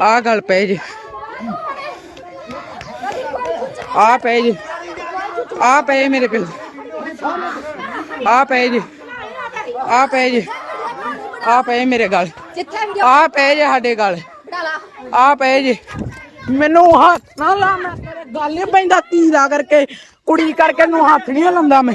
ਆ ਗੱਲ ਪਏ ਜੀ। ਆ ਪਏ ਜੀ। ਆ ਪਏ ਮੇਰੇ ਪਿੰਡ ਆ ਪਏ ਜੀ। ਆ ਪਏ ਜੀ। ਆ ਪਏ ਮੇਰੇ ਗੱਲ। ਆ ਪਏ ਜੀ ਸਾਡੇ ਗੱਲ। ਆ ਪਏ ਜੀ। ਮੈਨੂੰ ਹੱਥ ਨਾ ਲਾ ਮੈਂ ਤੇਰੇ ਗੱਲ ਨਹੀਂ ਪੈਂਦਾ ਧੀਰਾ ਕਰਕੇ। ਕੁੜੀ ਕਰਕੇ ਨੂੰ ਹੱਥ ਨਹੀਂ ਲਾਉਂਦਾ ਮੈਂ।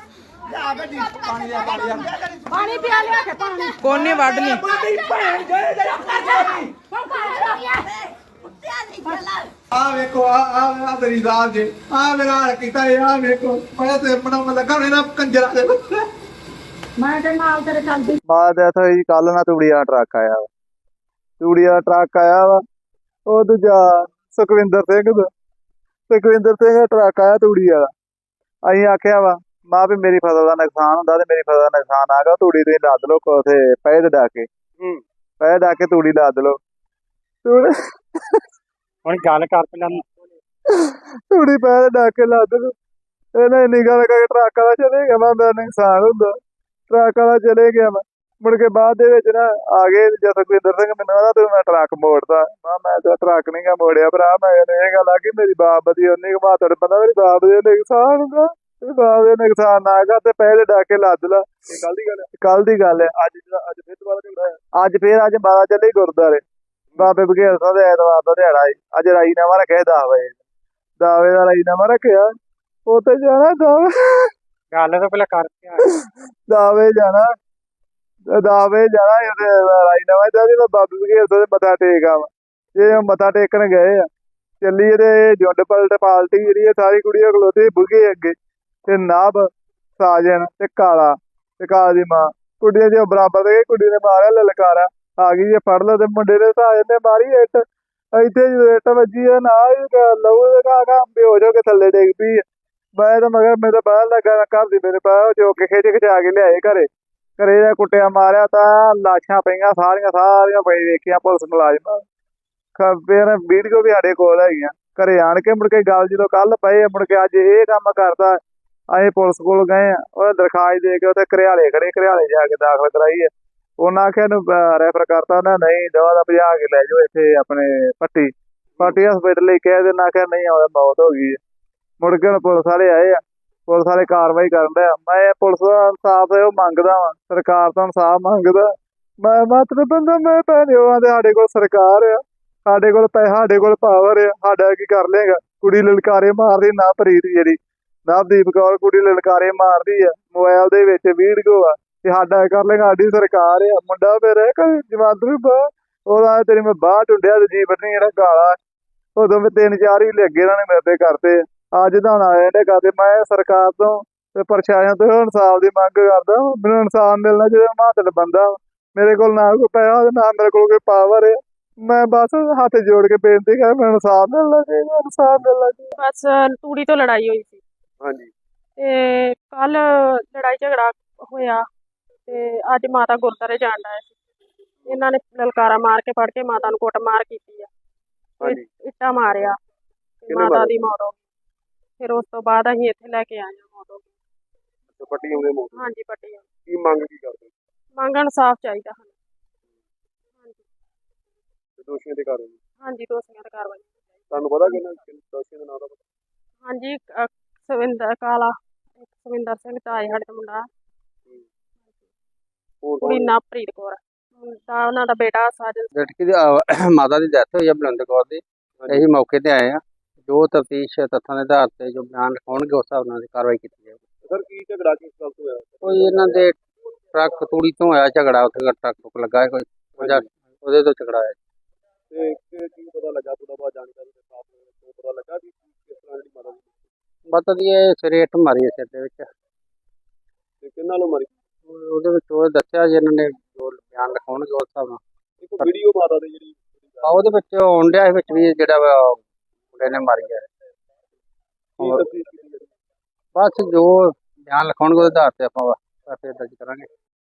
ਪਾਣੀ ਪਿਆ ਲਿਆ ਕੇ ਪਾਣੀ। ਕੋਨੇ ਵੱਢ ਲਈ। ਆ ਵੇਖੋ ਆ ਆ ਆ ਮੇਰੀ ਜ਼ਾਲ ਜੀ। ਆ ਮੇਰਾ ਹਾਲ ਕੀਤਾ ਇਹ ਆ ਵੇਖੋ। ਮੈਂ ਤੇ ਬਣਾਉਣ ਲੱਗਾ ਹੋਣੇ ਨਾ ਕੰਜਰਾਂ ਦੇ ਮੈਂ ਤੇ ਨਾਲ ਤੇਰੇ ਚੱਲਦੀ ਬਾਅਦ ਐ ਹੋਈ ਕੱਲ ਨਾ ਤੂੜੀਆ ਟਰੱਕ ਆਇਆ ਵਾ। ਤੂੜੀਆ ਟਰੱਕ ਆਇਆ ਵਾ। ਉਹ ਦੂਜਾ ਸੁਖਵਿੰਦਰ ਸਿੰਘ ਦਾ। ਸੁਖਵਿੰਦਰ ਸਿੰਘ ਦਾ ਟਰੱਕ ਆਇਆ ਤੂੜੀ ਵਾਲਾ। ਅਸੀਂ ਆਖਿਆ ਵਾ ਮਾਂ ਵੀ ਮੇਰੀ ਫਸਲ ਦਾ ਨੁਕਸਾਨ ਹੁੰਦਾ ਤੇ ਮੇਰੀ ਫਸਲ ਦਾ ਨੁਕਸਾਨ ਆ ਗਿਆ ਤੂੜੀ ਤੁਸੀਂ ਲੱਦ ਲਓ ਕੋਥੇ ਪੈਦ ਡਾ ਕੇ। ਹੂੰ। ਪੈਦ ਡਾ ਕੇ ਤੂੜੀ ਲੱਦ ਤੂੜੀ ਹੁਣ ਗੱਲ ਕਰ ਪਹਿਲਾਂ। ਤੂੜੀ ਪੈਦ ਡਾ ਕੇ ਲੱਦ ਲਓ ਇਹਨੇ ਇੰਨੀ ਗੱਲ ਕਰਕੇ ਟਰੱਕ ਵਾਲਾ ਚਲੇ ਗਿਆ ਮੈਂ ਮੇਰਾ ਨੁਕਸਾਨ ਹੁੰਦਾ। ਟਰੱਕ ਵਾਲਾ ਚਲੇ ਗਿਆ ਮੈਂ ਮੁੜ ਕੇ ਬਾਅਦ ਦੇ ਵਿੱਚ ਨਾ ਆ ਗਏ ਜਦ ਸੁਖਵਿੰਦਰ ਸਿੰਘ ਮੈਨੂੰ ਕਹਿੰਦਾ ਤੂੰ ਮੈਂ ਟਰੱਕ ਮੋੜਦਾ। ਮੈਂ ਮੈਂ ਤਾਂ ਟਰੱਕ ਨਹੀਂ ਗਾ ਮੋੜਿਆ ਭਰਾ ਮੈਂ ਇਹ ਗੱਲ ਆ ਕਿ ਮੇਰੀ ਬਾਪ ਦੀ ਉਹਨੇ ਕਮਾ ਤੁਹਾਡੇ ਪਤਾ ਮੇਰੀ ਬਾਪ ਦੇ ਨੁਕਸਾਨ ਹੁੰਦਾ ਦੇ ਨੁਕਸਾਨ ਨਾ ਹੈਗਾ ਤੇ ਪਹਿਲੇ ਡਾ ਕੇ ਲੱਦ ਲਾ। ਇਹ ਕੱਲ ਦੀ ਗੱਲ ਹੈ? ਕੱਲ ਦੀ ਗੱਲ ਹੈ। ਅੱਜ ਜਿਹੜਾ- ਅੱਜ ਫਿਰ ਦੁਬਾਰਾ ਝਗੜਾ ਹੈ ਅੱਜ ਫੇਰ ਅੱਜ ਬਾਰਾ ਚੱਲੇ ਗੁਰਦਾਰੇ ਬਾਬੇ ਬਗੇਰ ਸਾਹਿਬ ਦੇ ਐਤਵਾਰ ਦਾ ਦਿਹਾੜਾ ਹੈ ਅੱਜ ਰਾਈ ਨਾਮਾ ਰੱਖਿਆ 10 ਵਜੇ ਦਾਵੇ ਦਾ ਰਾਈ ਨਾਮਾ ਰੱਖਿਆ ਉੱਥੇ ਜਾਣਾ ਦਾਵੇ ਗੱਲ ਤਾਂ ਪਹਿਲਾਂ ਕਰਕੇ ਆ ਦਾਵੇ ਜਾਣਾ। ਦਾਵੇ ਜਾਣਾ ਉਹਦੇ ਰਾਈ ਨਵਾਂ ਚਾਹਦੀ ਮੈਂ ਬਾਬੇ ਬਗੇਰ ਤੋਂ ਮੱਥਾ ਟੇਕ ਆਵਾਂ। ਜੇ ਉਹ ਮੱਥਾ ਟੇਕਣ ਗਏ ਆ ਚੱਲੀ ਇਹਦੇ ਜੁੰਡ ਪਲਟ ਪਾਲਟੀ ਜਿਹੜੀ ਹੈ ਸਾਰੀ ਕੁੜੀਆਂ ਖਲੋਤੀ ਬੁਗੇ ਅੱਗੇ। ਤੇ ਨਾਭ, ਸਾਜਨ ਤੇ ਕਾਲਾ ਤੇ ਕਾਲਾ ਦੀ ਮਾਂ। ਕੁੜੀਆਂ ਦੇ ਬਰਾਬਰ ਦੇ ਕੁੜੀ ਨੇ ਮਾਰਿਆ ਲਲਕਾਰਾ। ਆ ਗਈ ਜੇ ਫੜ ਲਓ ਤੇ ਮੁੰਡੇ ਦੇ ਸਾਜਨ ਨੇ ਮਾਰੀ ਇੱਟ। ਇੱਥੇ ਇੱਟ ਵੱਜੀ ਆ ਨਾ ਹੀ ਲਹੂ ਦੇ ਕਾ ਕਾ ਬੇਹੋਸ਼ ਹੋ ਕੇ ਥੱਲੇ ਡਿੱਗ ਪਈ ਮੈਂ ਤਾਂ ਮਗਰ ਮੇਰੇ ਬਾਹਰ ਲੱਗਾ, ਘਰ ਦੀ ਮੇਰੇ ਪਾ ਜੋ ਕੇ ਖੇਚ ਖਿਚਾ ਕੇ ਲਿਆਏ ਘਰੇ। ਘਰੇ ਦਾ ਕੁੱਟਿਆ ਮਾਰਿਆ ਤਾਂ ਲਾਸ਼ਾਂ ਪਈਆਂ, ਸਾਰੀਆਂ ਸਾਰੀਆਂ ਪਈ ਵੇਖੀਆਂ ਪੁਲਿਸ ਮੁਲਾਜ਼ਮਾਂ। ਖਬਰ ਵੀਡੀਓ ਵੀ ਸਾਡੇ ਕੋਲ ਹੈਗੀਆਂ। ਘਰੇ ਆਣ ਕੇ ਮੁੜ ਕੇ ਗੱਲ ਜਦੋਂ ਕੱਲ ਪਏ ਮੁੜ ਕੇ ਅੱਜ ਇਹ ਕੰਮ ਕਰਦਾ ਅਸੀਂ ਪੁਲਿਸ ਕੋਲ ਗਏ ਆ ਉਹ ਦਰਖਾਸਤ ਦੇ ਕੇ ਉੱਥੇ ਘਰਿਆਲੇ ਖੜੇ, ਘਰਿਆਲੇ ਜਾ ਕੇ ਦਾਖਲ ਕਰਾਈ ਹੈ ਉਹਨਾਂ ਆਖਿਆ ਨੂੰ ਰੈਫਰ ਕਰਤਾ ਉਹਨਾਂ, ਨਹੀਂ, ਦਵਾ ਦਾ ਭਜਾ ਕੇ ਲੈ ਜਾਓ ਇੱਥੇ ਆਪਣੇ ਪੱਟੀ। ਪੱਟੀ ਹਸਪੀਟਲ ਲਈ ਕਹਿ ਦੇਣਾ ਆਖਿਆ ਨਹੀਂ ਆਉਂਦਾ ਮੌਤ ਹੋ ਗਈ ਮੁੜ ਕੇ ਪੁਲਿਸ ਵਾਲੇ ਆਏ ਆ। ਪੁਲਿਸ ਵਾਲੇ ਕਾਰਵਾਈ ਕਰਨ ਦਾ ਮੈਂ ਪੁਲਿਸ ਦਾ ਇਨਸਾਫ ਉਹ ਮੰਗਦਾ ਵਾਂ, ਸਰਕਾਰ ਤੋਂ ਇਨਸਾਫ ਮੰਗਦਾ। ਮੈਂ ਮਤਲਬ ਬੰਦਾ ਮੈਂ ਭੈਣਿਓ ਆ ਸਾਡੇ ਕੋਲ ਸਰਕਾਰ ਆ। ਸਾਡੇ ਕੋਲ ਪੈਸਾ ਸਾਡੇ ਕੋਲ ਪਾਵਰ ਆ। ਸਾਡਾ ਕੀ ਕਰ ਲੇਗਾ ਕੁੜੀ ਲਲਕਾਰੇ ਮਾਰਦੀ, ਨਾ ਪ੍ਰੀਤ ਜਿਹੜੀ। ਨਵਦੀਪ ਕੌਰ ਕੁੜੀ ਲਲਕਾਰੇ ਮਾਰਦੀ ਆ, ਮੋਬਾਈਲ ਦੇ ਵਿੱਚ ਵੀਡੀਓ ਆ, ਤੇ ਸਾਡਾ ਕਰ ਲੇਗਾ ਸਾਡੀ ਸਰਕਾਰ ਆ, ਮੁੰਡਾ ਫਿਰ ਕੋਈ ਜਮਾਂਦਰੂ ਉਹਦਾ ਤੇਰੀ ਮੈਂ ਬਾਹ ਟੁੰਡਿਆ ਤੇ ਜੀਵਨ ਨਹੀਂ ਜਿਹੜਾ ਗਾਲਾ। ਉਦੋਂ ਮੈਂ ਤਿੰਨ ਚਾਰ ਹੀ ਲੱਗੇ ਇਹਨਾਂ ਨੇ ਮੇਰੇ ਤੇ ਕਰਤੇ ਅੱਜ ਤਾਂ ਆਏ ਨੇ ਕਰਦੇ, ਮੈਂ ਸਰਕਾਰ ਤੋਂ ਤੇ ਪ੍ਰਸ਼ਾਸਨ ਤੋਂ ਇਨਸਾਫ ਦੀ ਮੰਗ ਕਰਦਾ ਮੈਨੂੰ ਇਨਸਾਫ ਮਿਲਣਾ ਜਿਹੜਾ ਮਾਤਲ ਬੰਦਾ ਮੇਰੇ ਕੋਲ ਨਾ ਕੋਈ ਪੈਸਾ, ਨਾ ਮੇਰੇ ਕੋਲ ਕੋਈ ਪਾਵਰ ਹੈ ਮੈਂ ਬਸ ਹੱਥ ਜੋੜ ਕੇ ਬੇਨਤੀ ਕਰ ਮੈਨੂੰ ਇਨਸਾਫ ਮਿਲਣਾ ਚਾਹੀਦਾ, ਇਨਸਾਫ ਮਿਲਣਾ ਚਾਹੀਦਾ। ਬਸ, ਤੂੜੀ ਤੋਂ ਲੜਾਈ ਹੋਈ ਸੀ। ਹਾਂਜੀ। ਤੇ ਕੱਲ ਲੜਾਈ ਝਗੜਾ ਹੋਇਆ ਤੇ ਅੱਜ ਮਾਤਾ ਗੁਰਦਾਰੇ ਜਾਣ ਆਏ ਸੀ। ਇਹਨਾਂ ਨੇ ਲਲਕਾਰਾ ਮਾਰ ਕੇ ਫੜ ਕੇ ਮਾਤਾ ਨੂੰ ਕੁੱਟ ਮਾਰ ਕੀਤੀ ਆ। ਹਾਂਜੀ। ਇੱਟਾਂ ਮਾਰਿਆ ਤੇ ਕਿਹਨੇ ਮਾਤਾ ਮਾਰਿਆ? ਦੀ ਮੌਤ ਹੋ ਗਈ। ਫਿਰ ਉਸ ਤੋਂ ਬਾਅਦ ਅਸੀਂ ਇੱਥੇ ਲੈ ਕੇ ਆਏ ਹਾਂ ਮੌਤ ਹੋ ਗਈ। ਪੱਟੀ ਹੋਗੇ ਮੋਹ ਹਾਂਜੀ ਪੱਟੀ ਆ। ਕੀ ਮੰਗ ਕੀ ਕਰਦੇ? ਮੰਗਣ ਸਾਫ਼ ਚਾਹੀਦਾ ਸਾਨੂੰ। ਹਾਂਜੀ। ਦੋਸ਼ੀਆਂ ਦੇ ਕਾਰਨ ਹਾਂਜੀ ਦੋਸ਼ੀਆਂ ਤੇ ਕਾਰਵਾਈ। ਤੁਹਾਨੂੰ ਪਤਾ ਕਿ ਦੋਸ਼ੀਆਂ ਦਾ ਨਾਮ ਦਾ ਹਾਂਜੀ ਅਹ, ਸਵਿੰਦਰ ਕਾਲਾ ਇੱਕ ਸਵਿੰਦਰ ਸਿੰਘ ਤਾਏ ਸਾਡੇ ਦਾ ਮੁੰਡਾ। ਹੋਰ ਕੁੜੀ ਨਾਪ੍ਰੀਤ ਕੌਰ। ਮੁੰਡਾ ਉਹਨਾਂ ਦਾ ਬੇਟਾ ਸਾਜਨ ਲੜਕੀ ਦੀ ਅਹ, ਮਾਤਾ ਦੀ ਡੈਥ ਹੋਈ ਹੈ ਬਲੰਦ ਕੌਰ ਦੀ। ਅਸੀਂ ਮੌਕੇ ਤੇ ਆਏ ਆ। ਜੋ ਤਫਤੀਸ਼ ਤੱਥਾਂ ਦੇ ਆਧਾਰ ਤੇ ਜੋ ਬਿਆਨ ਲਿਖਾਉਣਗੇ ਉਸ ਹਿਸਾਬ ਨਾਲ ਕਾਰਵਾਈ ਕੀਤੀ ਜਾਵੇਗੀ ਸਰ ਕੀ ਝਗੜਾ ਕਿਸ ਗੱਲ ਤੋਂ ਹੋਇਆ? ਕੋਈ ਇਹਨਾਂ ਦੇ ਟਰੱਕ ਤੂੜੀ ਤੋਂ ਆਇਆ ਝਗੜਾ ਉੱਥੇ ਟਰੱਕ ਟੁੱਕ ਲੱਗਾ ਹੈ ਕੋਈ? ਉਹਦਾ- ਉਹਦੇ ਤੋਂ ਝਗੜਾ ਹੈ ਤੇ ਕਿ- ਕੀ ਪਤਾ ਲੱਗਾ ਥੋੜਾ ਬਹੁਤ ਜਾਣਕਾਰੀ ਦੇ ਸਾਥ ਤੋਂ ਪਤਾ ਲੱਗਾ ਵੀ ਕਿਸ ਤਰ੍ਹਾਂ ਦੀ ਮਾਤਾ ਮਾਤਾ ਦੀ ਇਹ ਸਿਰੇ ਮਾਰੀ ਸਿਰ ਦੇ ਵਿੱਚ। ਤੇ ਕਿਹਨਾਂ ਨਾਲ ਮਾਰੀ? ਉਹਦੇ ਵਿੱਚ ਉਹ ਦੱਸਿਆ ਜੀ ਇਹਨਾਂ ਨੇ ਜੋ ਬਿਆਨ ਲਿਖਾਉਣਗੇ ਉਸ ਹਿਸਾਬ ਨਾਲ ਇੱਕ ਵੀਡੀਓ ਮਾਤਾ ਦੀ ਜਿਹੜੀ ਆ ਉਹਦੇ ਵਿੱਚ ਆਉਣ ਡਿਆ ਵਿੱਚ ਵੀ ਜਿਹੜਾ ਵਾ ਉਹ ਮੁੰਡੇ ਨੇ ਮਾਰੀ ਹੈ। ਬਸ ਜੋ ਬਿਆਨ ਲਿਖਾਉਣਗੇ ਉਹਦੇ ਆਧਾਰ ਤੇ ਆਪਾਂ ਵਾ- ਦਰਜ ਕਰਾਂਗੇ।